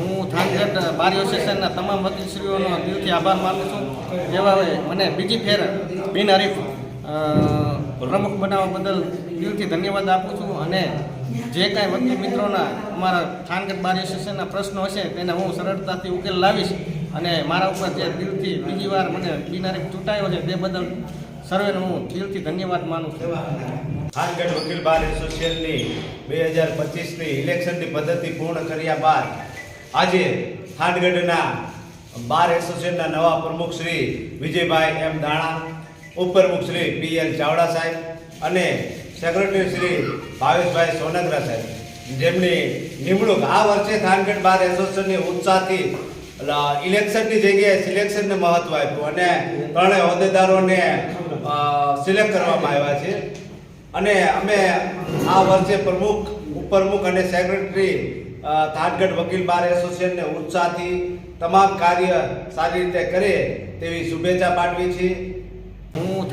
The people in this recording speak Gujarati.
હું થાનગઢ બાર એસોસિએશનના તમામ વકીલશ્રીઓનો દિલથી આભાર માનું છું. જેવા મને બીજી ફેર બિનહરીફ પ્રમુખ બનાવવા બદલ દિલથી ધન્યવાદ આપું છું અને જે કાંઈ વકીલ મિત્રોના અમારા થાનગઢ બાર એસોસિએશનના પ્રશ્નો હશે તેને હું સરળતાથી ઉકેલ લાવીશ અને મારા ઉપર જે દિલથી બીજી વાર મને બિનહરીફ ચૂંટાયો છે તે બદલ સર્વેનો હું દિલથી ધન્યવાદ માનું છું. થાનગઢ વકીલ બાર એસોસિએશનની બે હજાર પચીસની ઇલેક્શનની પદ્ધતિ પૂર્ણ કર્યા બાદ આજે ખાંડગઢના બાર એસોસિએશનના નવા પ્રમુખ શ્રી વિજયભાઈ એમ દાણા ઉપપ્રમુખ શ્રી પી એલ ચાવડા સાહેબ અને સેક્રેટરી શ્રી ભાવેશભાઈ સોનગરા સાહેબ. જેમની નિમણૂક આ વર્ષે થાનગઢ બાર એસોસિએશનની ઉત્સાહથી ઇલેક્શનની જગ્યાએ સિલેક્શનને મહત્વ આપ્યું અને ત્રણેય હોદ્દેદારોને સિલેક્ટ કરવામાં આવ્યા છે. અને અમે આ વર્ષે પ્રમુખ, ઉપપ્રમુખ અને સેક્રેટરી થાનગઢ વકીલ બાર એસોસિએશનને ઉત્સાહથી તમામ કાર્ય સારી રીતે કરે તેવી શુભેચ્છા પાઠવી છીએ હું